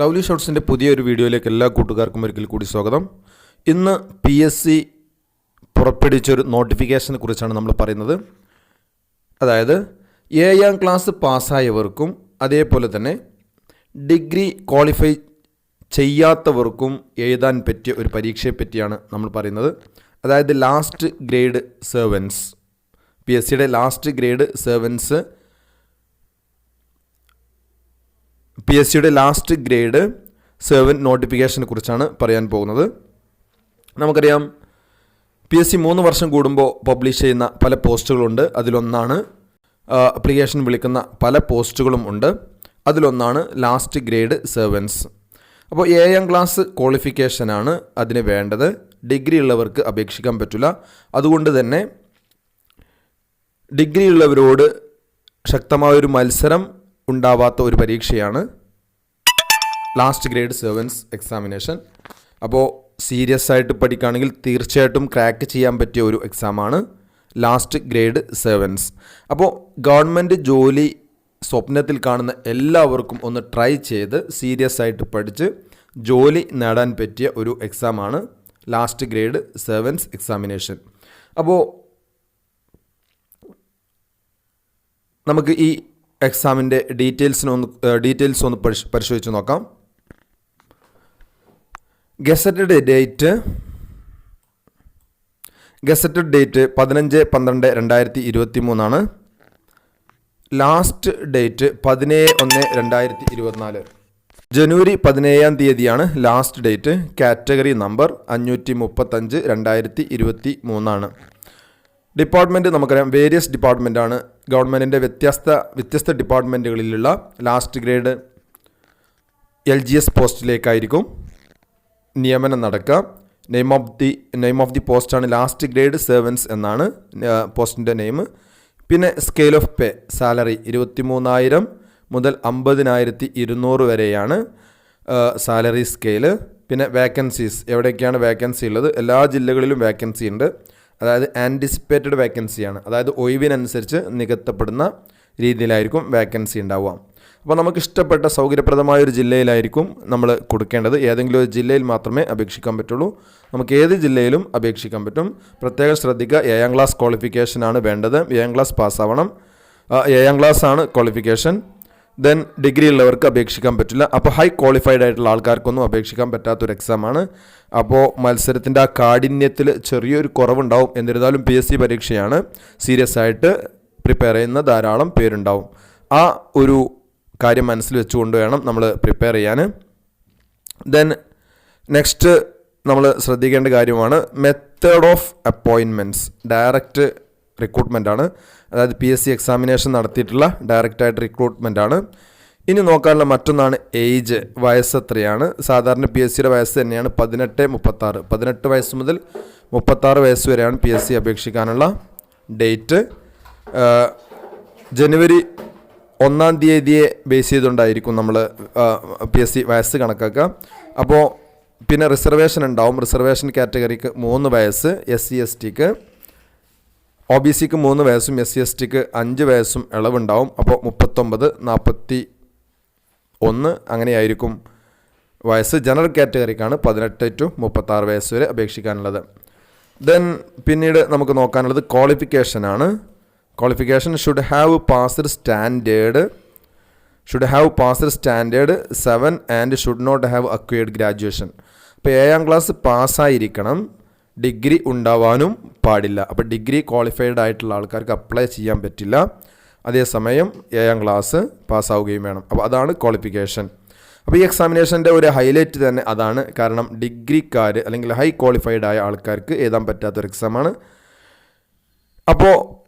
Lovely ഷോട്ട്സിന്റെ പുതിയൊരു വീഡിയോയിലേക്ക് എല്ലാ കൂട്ടുകാർക്കും ഒരിക്കൽ കൂടി സ്വാഗതം. ഇന്ന് പി എസ് സി പുറപ്പെടുവിച്ചൊരു നോട്ടിഫിക്കേഷനെ കുറിച്ചാണ് നമ്മൾ പറയുന്നത്. അതായത് ഏഴാം ക്ലാസ് പാസ്സായവർക്കും അതേപോലെ തന്നെ ഡിഗ്രി ക്വാളിഫൈ ചെയ്യാത്തവർക്കും എഴുതാൻ പറ്റിയ ഒരു പരീക്ഷയെ പറ്റിയാണ് നമ്മൾ പറയുന്നത്. അതായത് last grade servants P S സിയുടെ last grade servants P S സിയുടെ ലാസ്റ്റ് ഗ്രേഡ് സെവൻ നോട്ടിഫിക്കേഷനെ കുറിച്ചാണ് പറയാൻ പോകുന്നത്. നമുക്കറിയാം പി എസ് സി മൂന്ന് വർഷം കൂടുമ്പോൾ പബ്ലിഷ് ചെയ്യുന്ന പല പോസ്റ്റുകളുണ്ട്. അതിലൊന്നാണ് അപ്ലിക്കേഷൻ വിളിക്കുന്ന പല പോസ്റ്റുകളും ഉണ്ട്. അതിലൊന്നാണ് ലാസ്റ്റ് ഗ്രേഡ് സെർവൻസ് അപ്പോൾ ഏഴാം ക്ലാസ് ക്വാളിഫിക്കേഷനാണ് അതിന് വേണ്ടത്. ഡിഗ്രി ഉള്ളവർക്ക് അപേക്ഷിക്കാൻ പറ്റില്ല. അതുകൊണ്ട് തന്നെ ഡിഗ്രി ഉള്ളവരോട് ശക്തമായൊരു മത്സരം ഉണ്ടാവാത്ത ഒരു പരീക്ഷയാണ് ലാസ്റ്റ് ഗ്രേഡ് സെവൻസ് എക്സാമിനേഷൻ അപ്പോൾ സീരിയസ് ആയിട്ട് പഠിക്കുകയാണെങ്കിൽ തീർച്ചയായിട്ടും ക്രാക്ക് ചെയ്യാൻ പറ്റിയ ഒരു എക്സാമാണ് ലാസ്റ്റ് ഗ്രേഡ് സെവൻസ് അപ്പോൾ ഗവൺമെന്റ് ജോലി സ്വപ്നത്തിൽ കാണുന്ന എല്ലാവർക്കും ഒന്ന് ട്രൈ ചെയ്ത് സീരിയസ് ആയിട്ട് പഠിച്ച് ജോലി നേടാൻ പറ്റിയ ഒരു എക്സാമാണ് ലാസ്റ്റ് ഗ്രേഡ് സെവൻസ് എക്സാമിനേഷൻ അപ്പോൾ നമുക്ക് ഈ എക്സാമിന്റെ ഡീറ്റെയിൽസിനൊന്ന് ഡീറ്റെയിൽസ് ഒന്ന് പരിശ് പരിശോധിച്ച് നോക്കാം. ഗസറ്റഡ് ഡേറ്റ് ഗസറ്റഡ് ഡേറ്റ് പതിനഞ്ച് പന്ത്രണ്ട് രണ്ടായിരത്തി ഇരുപത്തി മൂന്നാണ് ലാസ്റ്റ് ഡേറ്റ് പതിനേഴ് ഒന്ന് രണ്ടായിരത്തി ഇരുപത്തിനാല്. ജനുവരി പതിനേഴാം തീയതിയാണ് ലാസ്റ്റ് ഡേറ്റ്. കാറ്റഗറി നമ്പർ അഞ്ഞൂറ്റി മുപ്പത്തഞ്ച് രണ്ടായിരത്തി ഇരുപത്തി മൂന്നാണ് ഡിപ്പാർട്ട്മെന്റ് നമുക്കറിയാം വേരിയസ് ഡിപ്പാർട്ട്മെന്റാണ് ഗവൺമെന്റിന്റെ വ്യത്യസ്ത വ്യത്യസ്ത ഡിപ്പാർട്ട്മെന്റുകളിലുള്ള last grade L G S പോസ്റ്റിലേക്കായിരിക്കും. നിയമനം നടക്കുക. Name of the name of the പോസ്റ്റാണ് ലാസ്റ്റ് ഗ്രേഡ് സെർവൻസ് എന്നാണ് പോസ്റ്റിന്റെ നെയിം പിന്നെ സ്കെയിൽ ഓഫ് പേ സാലറി ഇരുപത്തി മൂന്നായിരം മുതൽ അമ്പതിനായിരത്തി ഇരുന്നൂറ് വരെയാണ് സാലറി സ്കെയിൽ പിന്നെ വേക്കൻസീസ് എവിടെയൊക്കെയാണ് വേക്കൻസി ഉള്ളത്? എല്ലാ ജില്ലകളിലും വേക്കൻസി ഉണ്ട്. അതായത് ആന്റിസിപ്പേറ്റഡ് വേക്കൻസിയാണ് അതായത് ഒഴിവിനനുസരിച്ച് നികത്തപ്പെടുന്ന രീതിയിലായിരിക്കും വേക്കൻസി ഉണ്ടാവുക. അപ്പോൾ നമുക്ക് ഇഷ്ടപ്പെട്ട സൗകര്യപ്രദമായ ഒരു ജില്ലയിലായിരിക്കും നമ്മൾ കൊടുക്കേണ്ടത്. ഏതെങ്കിലും ഒരു ജില്ലയിൽ മാത്രമേ അപേക്ഷിക്കാൻ പറ്റുള്ളൂ. നമുക്ക് ഏത് ജില്ലയിലും അപേക്ഷിക്കാൻ പറ്റും. പ്രത്യേകം ശ്രദ്ധിക്കുക ഏഴാം ക്ലാസ് ക്വാളിഫിക്കേഷനാണ് വേണ്ടത്. ഏഴാം ക്ലാസ് പാസ്സാവണം ഏഴാം ക്ലാസ് ആണ് ക്വാളിഫിക്കേഷൻ ദെൻ ഡിഗ്രി ഉള്ളവർക്ക് അപേക്ഷിക്കാൻ പറ്റില്ല. അപ്പോൾ ഹൈ ക്വാളിഫൈഡ് ആയിട്ടുള്ള ആൾക്കാർക്കൊന്നും അപേക്ഷിക്കാൻ പറ്റാത്തൊരു എക്സാമാണ് അപ്പോൾ മത്സരത്തിന്റെ ആ കാഠിന്യത്തിൽ ചെറിയൊരു കുറവുണ്ടാവും. എന്നിരുന്നാലും പി എസ് സി പരീക്ഷയാണ്. സീരിയസ് ആയിട്ട് പ്രിപ്പയർ ചെയ്യുന്ന ധാരാളം പേരുണ്ടാവും. ആ ഒരു കാര്യം മനസ്സിൽ വെച്ചുകൊണ്ട് വേണം നമ്മൾ പ്രിപ്പയർ ചെയ്യാൻ. ദെൻ നെക്സ്റ്റ് നമ്മൾ ശ്രദ്ധിക്കേണ്ട കാര്യമാണ് method of appointments direct recruitment ആണ്. അതായത് പി എസ് സി എക്സാമിനേഷൻ നടത്തിയിട്ടുള്ള ഡയറക്റ്റായിട്ട് റിക്രൂട്ട്മെന്റ് ആണ്. ഇനി നോക്കാനുള്ള മറ്റൊന്നാണ് ഏജ് വയസ്സ് എത്രയാണ്? സാധാരണ പി എസ് സിയുടെ വയസ്സ് തന്നെയാണ് പതിനെട്ട് മുപ്പത്താറ്. പതിനെട്ട് വയസ്സ് മുതൽ മുപ്പത്താറ് വയസ്സ് വരെയാണ് പി എസ് സി അപേക്ഷിക്കാനുള്ള ഡേറ്റ് ജനുവരി ഒന്നാം തീയതിയെ ബേസ് ചെയ്തുകൊണ്ടായിരിക്കും നമ്മൾ പി എസ് സി വയസ്സ് കണക്കാക്കുക. അപ്പോൾ പിന്നെ റിസർവേഷൻ ഉണ്ടാവും. റിസർവേഷൻ കാറ്റഗറിക്ക് മൂന്ന് വയസ്സ് എസ് സി എസ് ടിക്ക് ഒ ബി സിക്ക് മൂന്ന് വയസ്സും എസ് സി എസ് ടിക്ക് അഞ്ച് വയസ്സും ഇളവുണ്ടാവും. അപ്പോൾ മുപ്പത്തൊമ്പത് നാൽപ്പത്തി ഒന്ന് അങ്ങനെയായിരിക്കും വയസ്സ്. ജനറൽ കാറ്റഗറിക്കാണ് പതിനെട്ട് ടു മുപ്പത്താറ് വയസ്സ് വരെ അപേക്ഷിക്കാനുള്ളത്. ദെൻ പിന്നീട് നമുക്ക് നോക്കാനുള്ളത് ക്വാളിഫിക്കേഷനാണ് qualification should have passed standard should have passed standard seven and should not have acquired graduation അപ്പോൾ ഏഴാം ക്ലാസ് പാസ്സായിരിക്കണം ഡിഗ്രി ഉണ്ടാവാനും പാടില്ല. അപ്പോൾ ഡിഗ്രി ക്വാളിഫൈഡ് ആയിട്ടുള്ള ആൾക്കാർക്ക് അപ്ലൈ ചെയ്യാൻ പറ്റില്ല. അതേസമയം ഏഴാം ക്ലാസ് പാസ്സാവുകയും വേണം. അപ്പോൾ അതാണ് ക്വാളിഫിക്കേഷൻ അപ്പോൾ ഈ എക്സാമിനേഷന്റെ ഒരു ഹൈലൈറ്റ് തന്നെ അതാണ്. കാരണം ഡിഗ്രിക്കാർ അല്ലെങ്കിൽ ഹൈ ക്വാളിഫൈഡ് ആയ ആൾക്കാർക്ക് എഴുതാൻ പറ്റാത്തൊരു എക്സാമാണ് അപ്പോൾ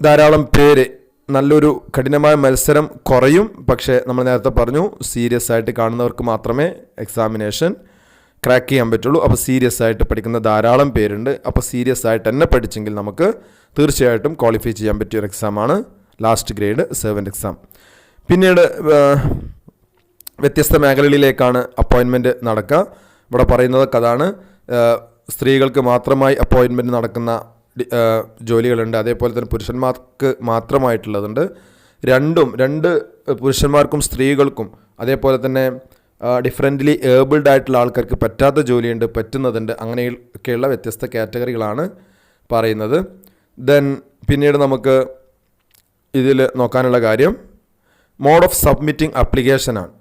ധാരാളം പേര് നല്ലൊരു കഠിനമായ മത്സരം കുറയും. പക്ഷേ നമ്മൾ നേരത്തെ പറഞ്ഞു സീരിയസ് ആയിട്ട് കാണുന്നവർക്ക് മാത്രമേ എക്സാമിനേഷൻ ക്രാക്ക് ചെയ്യാൻ പറ്റുള്ളൂ. അപ്പോൾ സീരിയസ് ആയിട്ട് പഠിക്കുന്ന ധാരാളം പേരുണ്ട്. അപ്പോൾ സീരിയസ് ആയിട്ട് തന്നെ പഠിച്ചെങ്കിൽ നമുക്ക് തീർച്ചയായിട്ടും ക്വാളിഫൈ ചെയ്യാൻ പറ്റിയ ഒരു എക്സാമാണ് ലാസ്റ്റ് ഗ്രേഡ് സെവന്റ് എക്സാം പിന്നീട് വ്യത്യസ്ത മേഖലകളിലേക്കാണ് അപ്പോയിൻമെന്റ് നടക്കുക. ഇവിടെ പറയുന്നതൊക്കെ അതാണ് സ്ത്രീകൾക്ക് മാത്രമായി അപ്പോയിൻമെന്റ് നടക്കുന്ന ജോലികളുണ്ട്. അതേപോലെ തന്നെ പുരുഷന്മാർക്ക് മാത്രമായിട്ടുള്ളതുണ്ട്. രണ്ടും രണ്ട് പുരുഷന്മാർക്കും സ്ത്രീകൾക്കും അതേപോലെ തന്നെ ഡിഫറെന്റ്ലി ഏബിൾഡ് ആയിട്ടുള്ള ആൾക്കാർക്ക് പറ്റാത്ത ജോലിയുണ്ട് പറ്റുന്നതുണ്ട്. അങ്ങനെയൊക്കെയുള്ള വ്യത്യസ്ത കാറ്റഗറികളാണ് പറയുന്നത്. ദെൻ പിന്നീട് നമുക്ക് ഇതിൽ നോക്കാനുള്ള കാര്യം. മോഡ് ഓഫ് സബ്മിറ്റിംഗ് അപ്ലിക്കേഷനാണ്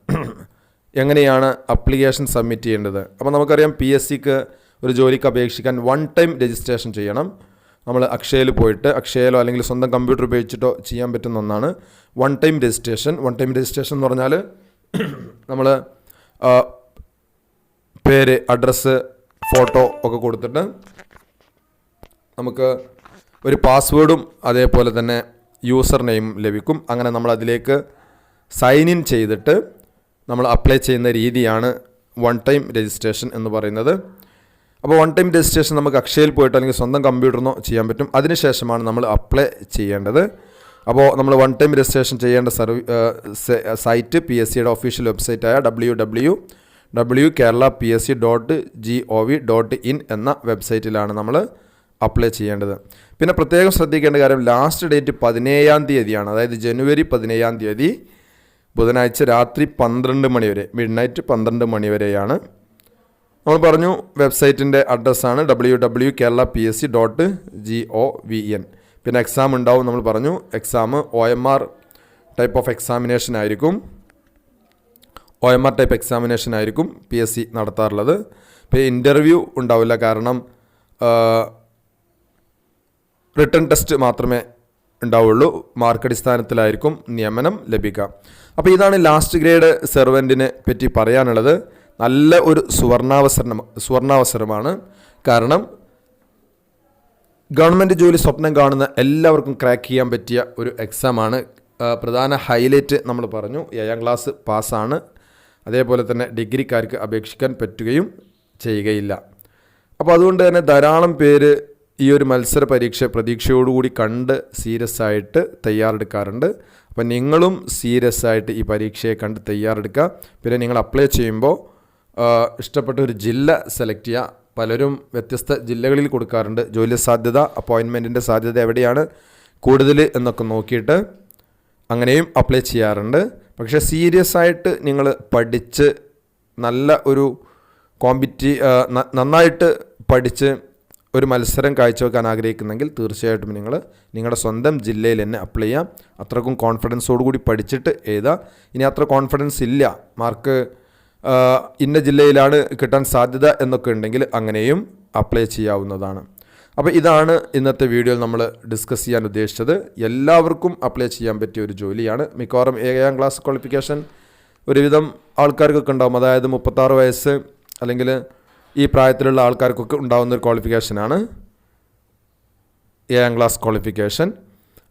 എങ്ങനെയാണ് അപ്ലിക്കേഷൻ സബ്മിറ്റ് ചെയ്യേണ്ടത്? അപ്പോൾ നമുക്കറിയാം പി എസ് സിക്ക് ഒരു ജോലിക്ക് അപേക്ഷിക്കാൻ വൺ ടൈം രജിസ്ട്രേഷൻ ചെയ്യണം. നമ്മൾ അക്ഷയയിൽ പോയിട്ട് അക്ഷയയിലോ അല്ലെങ്കിൽ സ്വന്തം കമ്പ്യൂട്ടർ ഉപയോഗിച്ചിട്ടോ ചെയ്യാൻ പറ്റുന്ന ഒന്നാണ് one time registration one time registration എന്ന് പറഞ്ഞാൽ നമ്മൾ പേര് അഡ്രസ്സ് ഫോട്ടോ ഒക്കെ കൊടുത്തിട്ട് നമുക്ക് ഒരു പാസ്വേഡും അതേപോലെ തന്നെ യൂസർ നെയിം ലഭിക്കും. അങ്ങനെ നമ്മൾ അതിലേക്ക് സൈൻ ഇൻ ചെയ്തിട്ട് നമ്മൾ അപ്ലൈ ചെയ്യുന്ന രീതിയാണ് വൺ ടൈം രജിസ്ട്രേഷൻ എന്ന് പറയുന്നത്. അപ്പോൾ വൺ ടൈം രജിസ്ട്രേഷൻ നമുക്ക് അക്ഷയയിൽ പോയിട്ട് അല്ലെങ്കിൽ സ്വന്തം കമ്പ്യൂട്ടറിനോ ചെയ്യാൻ പറ്റും. അതിനുശേഷമാണ് നമ്മൾ അപ്ലൈ ചെയ്യേണ്ടത്. അപ്പോൾ നമ്മൾ വൺ ടൈം രജിസ്ട്രേഷൻ ചെയ്യേണ്ട സർവീ സൈറ്റ് പി എസ് സിയുടെ official വെബ്സൈറ്റായ W W W Kerala P S C dot G O V dot in എന്ന വെബ്സൈറ്റിലാണ് നമ്മൾ അപ്ലൈ ചെയ്യേണ്ടത്. പിന്നെ പ്രത്യേകം ശ്രദ്ധിക്കേണ്ട കാര്യം ലാസ്റ്റ് ഡേറ്റ് പതിനേഴാം തീയതിയാണ്. അതായത് ജനുവരി പതിനേഴാം തീയതി ബുധനാഴ്ച രാത്രി പന്ത്രണ്ട് മണി വരെ മിഡ് നൈറ്റ് പന്ത്രണ്ട് മണി വരെയാണ് നമ്മൾ പറഞ്ഞു വെബ്സൈറ്റിന്റെ അഡ്രസ്സാണ് W W Kerala P S C dot G O V in പിന്നെ എക്സാം ഉണ്ടാവും നമ്മൾ പറഞ്ഞു. Exam O M R type of examination ആയിരിക്കും. O M R type examination ആയിരിക്കും പി എസ് സി നടത്താറുള്ളത്. പിന്നെ ഇന്റർവ്യൂ ഉണ്ടാവില്ല കാരണം റിട്ടേൺ ടെസ്റ്റ് മാത്രമേ ഉണ്ടാവുള്ളൂ. മാർക്ക് അടിസ്ഥാനത്തിലായിരിക്കും നിയമനം ലഭിക്കുക. അപ്പോൾ ഇതാണ് ലാസ്റ്റ് ഗ്രേഡ് സെർവന്റിനെ പറ്റി പറയാനുള്ളത്. നല്ല ഒരു സുവർണാവസരം സുവർണാവസരമാണ്. കാരണം ഗവൺമെന്റ് ജോലി സ്വപ്നം കാണുന്ന എല്ലാവർക്കും ക്രാക്ക് ചെയ്യാൻ പറ്റിയ ഒരു എക്സാമാണ് പ്രധാന ഹൈലൈറ്റ് നമ്മൾ പറഞ്ഞു. ഏഴാം ക്ലാസ് പാസ്സാണ് അതേപോലെ തന്നെ ഡിഗ്രിക്കാർക്ക് അപേക്ഷിക്കാൻ പറ്റുകയും ചെയ്യുകയില്ല. അപ്പോൾ അതുകൊണ്ട് തന്നെ ധാരാളം പേര് ഈ ഒരു മത്സര പരീക്ഷ പ്രതീക്ഷയോടുകൂടി കണ്ട് സീരിയസ് ആയിട്ട് തയ്യാറെടുക്കാറുണ്ട്. അപ്പോൾ നിങ്ങളും സീരിയസ് ആയിട്ട് ഈ പരീക്ഷയെ കണ്ട് തയ്യാറെടുക്കുക. പിന്നെ നിങ്ങൾ അപ്ലൈ ചെയ്യുമ്പോൾ ഇഷ്ടപ്പെട്ട ഒരു ജില്ല സെലക്ട് ചെയ്യുക പലരും വ്യത്യസ്ത ജില്ലകളിൽ കൊടുക്കാറുണ്ട്. ജോലി സാധ്യത അപ്പോയിൻമെന്റിന്റെ സാധ്യത എവിടെയാണ് കൂടുതൽ എന്നൊക്കെ നോക്കിയിട്ട് അങ്ങനെയും അപ്ലൈ ചെയ്യാറുണ്ട്. പക്ഷേ സീരിയസ് ആയിട്ട് നിങ്ങൾ പഠിച്ച് നല്ല ഒരു കോമ്പറ്റി നന്നായിട്ട് പഠിച്ച് ഒരു മത്സരം കാഴ്ചവെക്കാൻ ആഗ്രഹിക്കുന്നെങ്കിൽ തീർച്ചയായിട്ടും നിങ്ങൾ നിങ്ങളുടെ സ്വന്തം ജില്ലയിൽ തന്നെ അപ്ലൈ ചെയ്യാം. അത്രക്കും കോൺഫിഡൻസോടുകൂടി പഠിച്ചിട്ട് എഴുതാം. ഇനി അത്ര കോൺഫിഡൻസ് ഇല്ല. മാർക്ക് ഇന്ന ജില്ലയിലാണ് കിട്ടാൻ സാധ്യത എന്നൊക്കെ ഉണ്ടെങ്കിൽ അങ്ങനെയും അപ്ലൈ ചെയ്യാവുന്നതാണ്. അപ്പോൾ ഇതാണ് ഇന്നത്തെ വീഡിയോയിൽ നമ്മൾ ഡിസ്കസ് ചെയ്യാൻ ഉദ്ദേശിച്ചത്. എല്ലാവർക്കും അപ്ലൈ ചെയ്യാൻ പറ്റിയ ഒരു ജോലിയാണ്. മിക്കവാറും ഏഴാം ക്ലാസ് ക്വാളിഫിക്കേഷൻ ഒരുവിധം ആൾക്കാർക്കൊക്കെ ഉണ്ടാവും. അതായത് മുപ്പത്താറ് വയസ്സ് അല്ലെങ്കിൽ ഈ പ്രായത്തിലുള്ള ആൾക്കാർക്കൊക്കെ ഉണ്ടാകുന്ന ഒരു ക്വാളിഫിക്കേഷനാണ് ഏഴാം ക്ലാസ് ക്വാളിഫിക്കേഷൻ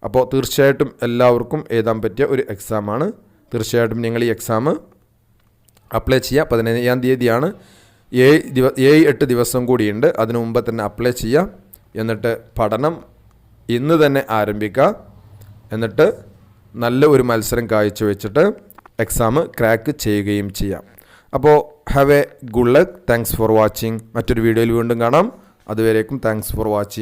അപ്പോൾ തീർച്ചയായിട്ടും എല്ലാവർക്കും എഴുതാൻ പറ്റിയ ഒരു എക്സാമാണ് തീർച്ചയായിട്ടും നിങ്ങൾ ഈ എക്സാം അപ്ലൈ ചെയ്യുക പതിനഞ്ചാം തീയതിയാണ്. ഏഴ് ദിവ ഏഴ് എട്ട് ദിവസം കൂടിയുണ്ട്. അതിനു മുമ്പ് തന്നെ അപ്ലൈ ചെയ്യുക എന്നിട്ട് പഠനം ഇന്ന് തന്നെ ആരംഭിക്കുക എന്നിട്ട് നല്ല ഒരു മത്സരം കാഴ്ചവെച്ചിട്ട് എക്സാം ക്രാക്ക് ചെയ്യുകയും ചെയ്യാം. അപ്പോൾ have a good luck thanks for watching മറ്റൊരു വീഡിയോയിൽ വീണ്ടും കാണാം. അതുവരേക്കും താങ്ക്സ് ഫോർ വാച്ചിങ്